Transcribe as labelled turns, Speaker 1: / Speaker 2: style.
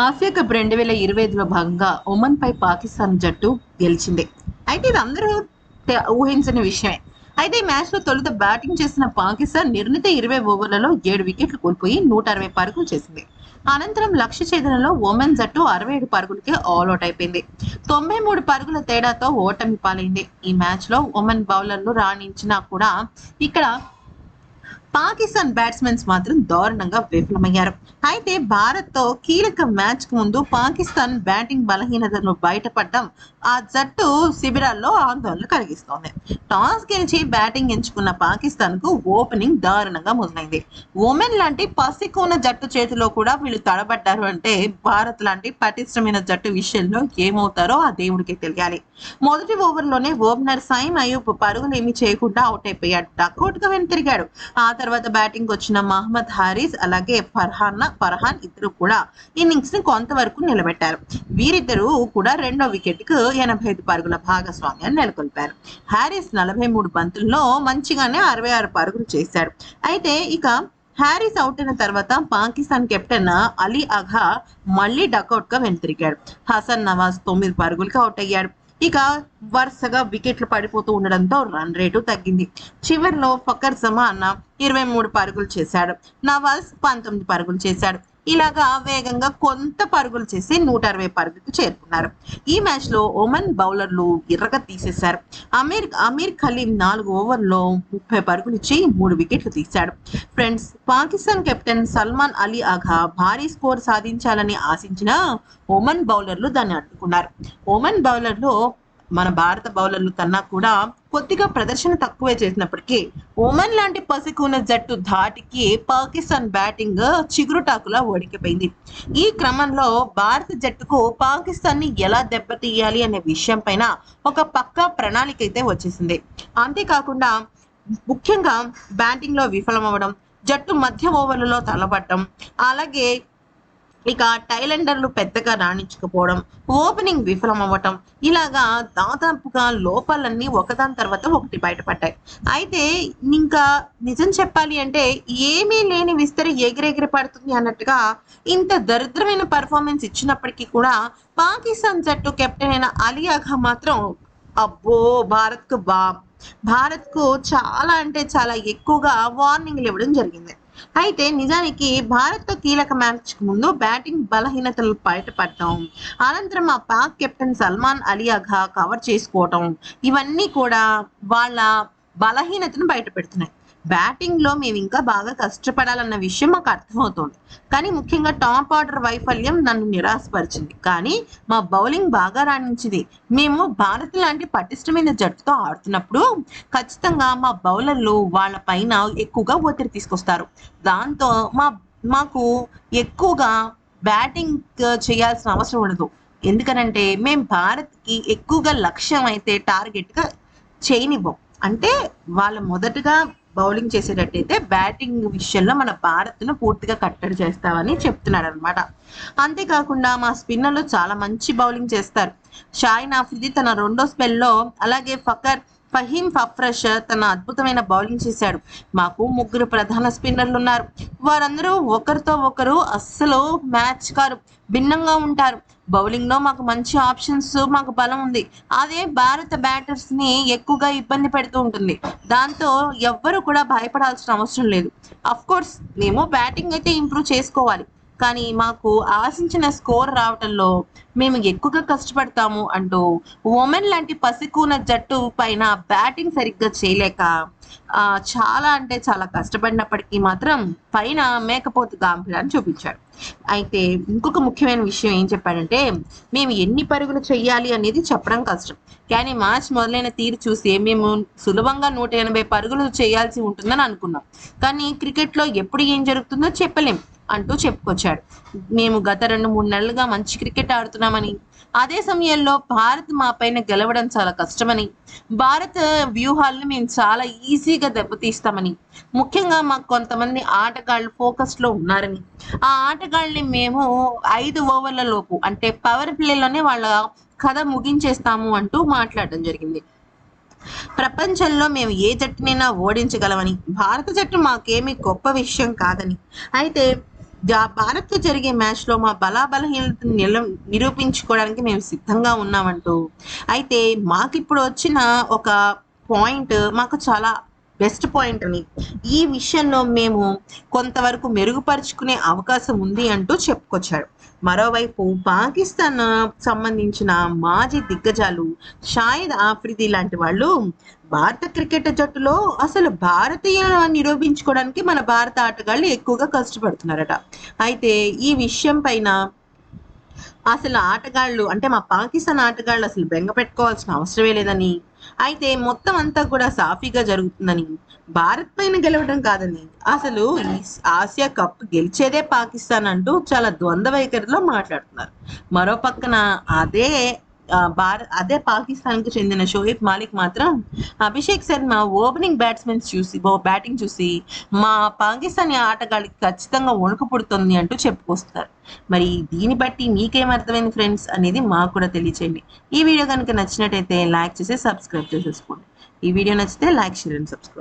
Speaker 1: Asia cup రెండు వేల ఇరవై ఐదులో భాగంగా ఒమన్ పై పాకిస్తాన్ జట్టు గెలిచింది. అయితే ఇది అందరూ ఊహించని విషయమే. అయితే ఈ మ్యాచ్లో తొలుత బ్యాటింగ్ చేసిన పాకిస్తాన్ నిర్ణీత ఇరవై ఓవర్లలో ఏడు వికెట్లు కోల్పోయి నూట అరవై పరుగులు చేసింది. అనంతరం లక్ష్య ఛేదనలో ఒమన్ జట్టు అరవై ఏడు పరుగులకే ఆల్అౌట్ అయిపోయింది. తొంభై మూడు పరుగుల తేడాతో ఓటమి పాలైంది. ఈ మ్యాచ్లో బౌలర్లు రాణించినా కూడా ఇక్కడ పాకిస్తాన్ బ్యాట్స్మెన్స్ మాత్రం దారుణంగా విఫలమయ్యారు. అయితే భారత్తో కీలక మ్యాచ్కు ముందు పాకిస్తాన్ బ్యాటింగ్ బలహీనతను బయటపడడం ఆ జట్టు శిబిరాల్లో ఆందోళన కలిగిస్తోంది. టాస్ గెలిచి బ్యాటింగ్ ఎంచుకున్న పాకిస్తాన్కు ఓపెనింగ్ దారుణంగా మొదలైంది. ఉమెన్ లాంటి పసికోన జట్టు చేతిలో కూడా వీళ్ళు తడబడ్డారు అంటే భారత్ లాంటి పటిష్టమైన జట్టు విషయంలో ఏమవుతారో ఆ దేవుడికి తెలియాలి. మొదటి ఓవర్లోనే ఓపెనర్ సైమ్ అయూబ్ పరుగులు ఏమి చేయకుండా అవుట్ అయిపోయాడు. డక్అవుట్గా వెనుతిరిగాడు. ఆ తర్వాత బ్యాటింగ్ వచ్చిన మహమ్మద్ హారిస్ అలాగే ఫర్హాన్ ఫర్హాన్ ఇద్దరు కూడా ఇన్నింగ్స్ని కొంతవరకు నిలబెట్టారు. వీరిద్దరూ కూడా రెండో వికెట్కు ఎనభై ఐదు పరుగుల భాగస్వామ్యాన్ని నెలకొల్పారు. హారిస్ నలభై మూడు బంతుల్లో మంచిగానే అరవై ఆరు పరుగులు చేశాడు. అయితే ఇక హ్యారీస్ అవుట్ అయిన తర్వాత పాకిస్తాన్ కెప్టెన్ అలీ అఘా మళ్ళీ డకౌట్గా వెనుతిరిగాడు. హసన్ నవాజ్ తొమ్మిది పరుగులకు అవుట్ అయ్యాడు. ఇక వరుసగా వికెట్లు పడిపోతూ ఉండడంతో రన్ రేటు తగ్గింది. చివరిలో ఫకర్ జమాన్ ఇరవై మూడు పరుగులు చేశాడు. నవాజ్ పంతొమ్మిది పరుగులు చేశాడు. ఇలాగా వేగంగా కొంత పరుగులు చేసి నూట అరవై పరుగుకు చేరుకున్నారు. ఈ మ్యాచ్లో ఒమన్ బౌలర్లు ఎర్రగా తీసేశారు. అమీర్ అమీర్ ఖలీం నాలుగు ఓవర్లో ముప్పై పరుగులు ఇచ్చి మూడు వికెట్లు తీశాడు. ఫ్రెండ్స్ పాకిస్తాన్ కెప్టెన్ సల్మాన్ అలీ ఆఘా భారీ స్కోర్ సాధించాలని ఆశించిన ఒమన్ బౌలర్లు దాన్ని అడ్డుకున్నారు. ఒమన్ బౌలర్లు మన భారత బౌలర్లు కన్నా కూడా కొద్దిగా ప్రదర్శన తక్కువే చేసినప్పటికీ ఒమన్ లాంటి పసికున్న జట్టు ధాటికి పాకిస్తాన్ బ్యాటింగ్ చిగురుటాకులా ఓడికిపోయింది. ఈ క్రమంలో భారత జట్టుకు పాకిస్తాన్ని ఎలా దెబ్బతీయాలి అనే విషయం పైన ఒక పక్కా ప్రణాళిక అయితే వచ్చేసింది. అంతేకాకుండా ముఖ్యంగా బ్యాటింగ్లో విఫలమవ్వడం జట్టు మధ్య ఓవర్లలో తలబడటం అలాగే ఇక టైలెండర్లు పెద్దగా రాణించకపోవడం ఓపెనింగ్ విఫలమవ్వటం ఇలాగా దాదాపుగా లోపాలన్నీ ఒకదాని తర్వాత ఒకటి బయటపడ్డాయి. అయితే ఇంకా నిజం చెప్పాలి అంటే ఏమీ లేని విస్తరి ఎగిరెగిరి పడుతుంది అన్నట్టుగా ఇంత దరిద్రమైన పర్ఫార్మెన్స్ ఇచ్చినప్పటికీ కూడా పాకిస్తాన్ జట్టు కెప్టెన్ అయిన అలీ మాత్రం అబ్బో భారత్కు బా భారత్కు చాలా అంటే చాలా ఎక్కువగా వార్నింగ్లు ఇవ్వడం జరిగింది. అయితే నిజానికి భారత్తో కీలక మ్యాచ్ ముందు బ్యాటింగ్ బలహీనతలు బయటపడటం అనంతరం ఆ పాక్ కెప్టెన్ సల్మాన్ అలీ అఘా కవర్ చేసుకోవటం ఇవన్నీ కూడా వాళ్ళ బలహీనతను బయట పెడుతున్నాయి బ్యాటింగ్లో మేము ఇంకా బాగా కష్టపడాలన్న విషయం మాకు అర్థమవుతోంది. కానీ ముఖ్యంగా టాప్ ఆర్డర్ వైఫల్యం నన్ను నిరాశపరిచింది. కానీ మా బౌలింగ్ బాగా రాణించింది. మేము భారత్ లాంటి పటిష్టమైన జట్టుతో ఆడుతున్నప్పుడు ఖచ్చితంగా మా బౌలర్లు వాళ్ళ పైన ఎక్కువగా ఒత్తిడి తీసుకొస్తారు. దాంతో మా మాకు ఎక్కువగా బ్యాటింగ్ చేయాల్సిన అవసరం ఉండదు. ఎందుకనంటే మేము భారత్కి ఎక్కువగా లక్ష్యం అయితే టార్గెట్గా చేయనివ్వం. అంటే వాళ్ళ మొదటగా బౌలింగ్ చేసేటట్టయితే బ్యాటింగ్ విషయంలో మన భారత్ను పూర్తిగా కట్టడి చేస్తామని చెప్తున్నాడు అనమాట అంతేకాకుండా మా స్పిన్నర్లు చాలా మంచి బౌలింగ్ చేస్తారు. షాయిన్ ఆఫ్రిది తన రెండో స్పెల్లో అలాగే ఫకర్ ఫహీం ఫఫ్రష్ తన అద్భుతమైన బౌలింగ్ చేశాడు. మాకు ముగ్గురు ప్రధాన స్పిన్నర్లు ఉన్నారు. వారందరూ ఒకరితో ఒకరు అస్సలు మ్యాచ్ కారు భిన్నంగా ఉంటారు. బౌలింగ్లో మాకు మంచి ఆప్షన్స్ మాకు బలం ఉంది. అదే భారత బ్యాటర్స్ని ఎక్కువగా ఇబ్బంది పెడుతూ ఉంటుంది. దాంతో ఎవ్వరు కూడా భయపడాల్సిన అవసరం లేదు. అఫ్ కోర్స్ మేము బ్యాటింగ్ అయితే ఇంప్రూవ్ చేసుకోవాలి. కానీ మాకు ఆశించిన స్కోర్ రావటంలో మేము ఎక్కువగా కష్టపడతాము అంటూ ఉమెన్ లాంటి పసికూన జట్టు పైన బ్యాటింగ్ సరిగ్గా చేయలేక చాలా అంటే చాలా కష్టపడినప్పటికీ మాత్రం పైన మేకపోతు గాంభీర్యాన్ని చూపించాడు. అయితే ఇంకొక ముఖ్యమైన విషయం ఏం చెప్పాడంటే మేము ఎన్ని పరుగులు చెయ్యాలి అనేది చెప్పడం కష్టం. కానీ మ్యాచ్ మొదలైన తీరు చూసి మేము సులభంగా నూట ఎనభై పరుగులు చేయాల్సి ఉంటుందని అనుకున్నాం. కానీ క్రికెట్లో ఎప్పుడు ఏం జరుగుతుందో చెప్పలేం. అంటూ చెప్పుకొచ్చాడు. మేము గత రెండు మూడు నెలలుగా మంచి క్రికెట్ ఆడుతున్నామని అదే సమయంలో భారత్ మాపైన గెలవడం చాలా కష్టమని భారత్ వ్యూహాలను మేము చాలా ఈజీగా దెబ్బతీస్తామని ముఖ్యంగా మాకు కొంతమంది ఆటగాళ్ళు ఫోకస్లో ఉన్నారని. ఆ ఆటగాళ్ళని మేము ఐదు ఓవర్ల లోపు అంటే పవర్ ప్లేలోనే వాళ్ళ కథ ముగించేస్తాము అంటూ మాట్లాడడం జరిగింది. ప్రపంచంలో మేము ఏ జట్టునైనా ఓడించగలమని భారత జట్టు మాకేమీ గొప్ప విషయం కాదని. అయితే భారత్తో జరిగే మ్యాచ్లో మా బలాబలహీనతను నిల నిరూపించుకోవడానికి మేము సిద్ధంగా ఉన్నామంటూ. అయితే మాకు ఇప్పుడు వచ్చిన ఒక పాయింట్ మాకు చాలా బెస్ట్ పాయింట్ అని ఈ విషయంలో మేము కొంతవరకు మెరుగుపరుచుకునే అవకాశం ఉంది అంటూ చెప్పుకొచ్చాడు మరోవైపు పాకిస్తాన్ సంబంధించిన మాజీ దిగ్గజాలు షాయిద్ ఆఫ్రిది లాంటి వాళ్ళు భారత క్రికెట్ జట్టులో అసలు భారతీయ నిరూపించుకోవడానికి మన భారత ఆటగాళ్ళు ఎక్కువగా కష్టపడుతున్నారట. అయితే ఈ విషయం పైన అసలు ఆటగాళ్ళు అంటే మా పాకిస్తాన్ ఆటగాళ్ళు అసలు బెంగ పెట్టుకోవాల్సిన అవసరమే లేదని అయితే మొత్తం అంతా కూడా సాఫీగా జరుగుతుందని భారత్ పైన గెలవడం కాదని అసలు ఈ ఆసియా కప్ గెలిచేదే పాకిస్తాన్ అంటూ చాలా ద్వంద్వ వైఖరిలో మాట్లాడుతున్నారు. మరో పక్కన అదే భారత్ అదే పాకిస్తాన్కు చెందిన షోయిబ్ మాలిక్ మాత్రం అభిషేక్ శర్మ ఓపెనింగ్ బ్యాట్స్మెన్స్ చూసి బ్యాటింగ్ చూసి మా పాకిస్తాన్ ఆటగాళ్ళకి ఖచ్చితంగా వణుకు పుడుతుంది అంటూ చెప్పుకొస్తారు. మరి దీన్ని బట్టి మీకేం అర్థమైంది ఫ్రెండ్స్ అనేది మాకు కూడా తెలియచేయండి. ఈ వీడియో కనుక నచ్చినట్టయితే లైక్ చేసి సబ్స్క్రైబ్ చేసేసుకోండి. ఈ వీడియో నచ్చితే లైక్ షేర్ అండ్ సబ్స్క్రైబ్.